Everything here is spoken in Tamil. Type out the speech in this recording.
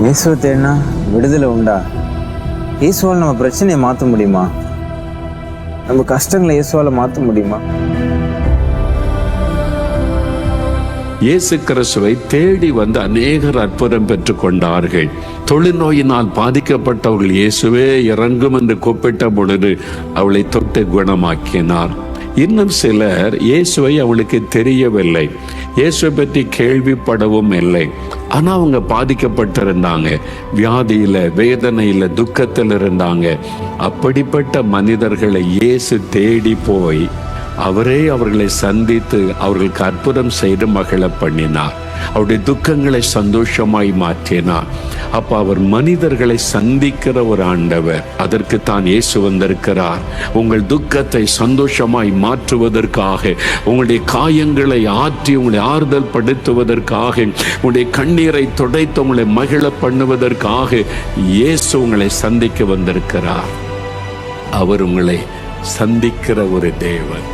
இயேசுவை தேடினா விடுதலை உண்டா? இயேசுவால் நம்ம பிரச்சனையை மாற்ற முடியுமா? நம்ம கஷ்டங்களை இயேசுவால் மாற்ற முடியுமா? இயேசு கிறிஸ்துவை தேடி வந்து அநேகர் அற்புதம் பெற்றுக் கொண்டார்கள். தொழுநோயினால் பாதிக்கப்பட்டவர்கள் இயேசுவே இறங்கும் என்று கூப்பிட்ட பொழுது அவளை தொட்டு குணமாக்கினார். இன்னும் சிலர் இயேசுவை அவளுக்கு தெரியவில்லை. இயேசுவை பற்றி கேள்விப்படவும் இல்லை. ஆனால் அவங்க பாதிக்கப்பட்டிருந்தாங்க. வியாதியில் வேதனையில் துக்கத்தில் இருந்தாங்க அப்படிப்பட்ட மனிதர்களை இயேசு தேடி போய் அவரே அவர்களை சந்தித்து அவர்களுக்கு அற்புதம் செய்து மகிழ பண்ணினார். அவருடைய துக்கங்களை சந்தோஷமாய் மாற்றினார். அப்ப அவர் மனிதர்களை சந்திக்கிற ஒரு ஆண்டவர். அதற்கு தான் இயேசு வந்திருக்கிறார். உங்கள் துக்கத்தை சந்தோஷமாய் மாற்றுவதற்காக உங்களுடைய காயங்களை ஆற்றி உங்களை ஆறுதல் படுத்துவதற்காக உங்களுடைய கண்ணீரை துடைத்து உங்களை மகிழ பண்ணுவதற்காக இயேசு உங்களை சந்திக்க வந்திருக்கிறார். அவர் உங்களை சந்திக்கிற ஒரு தேவன்.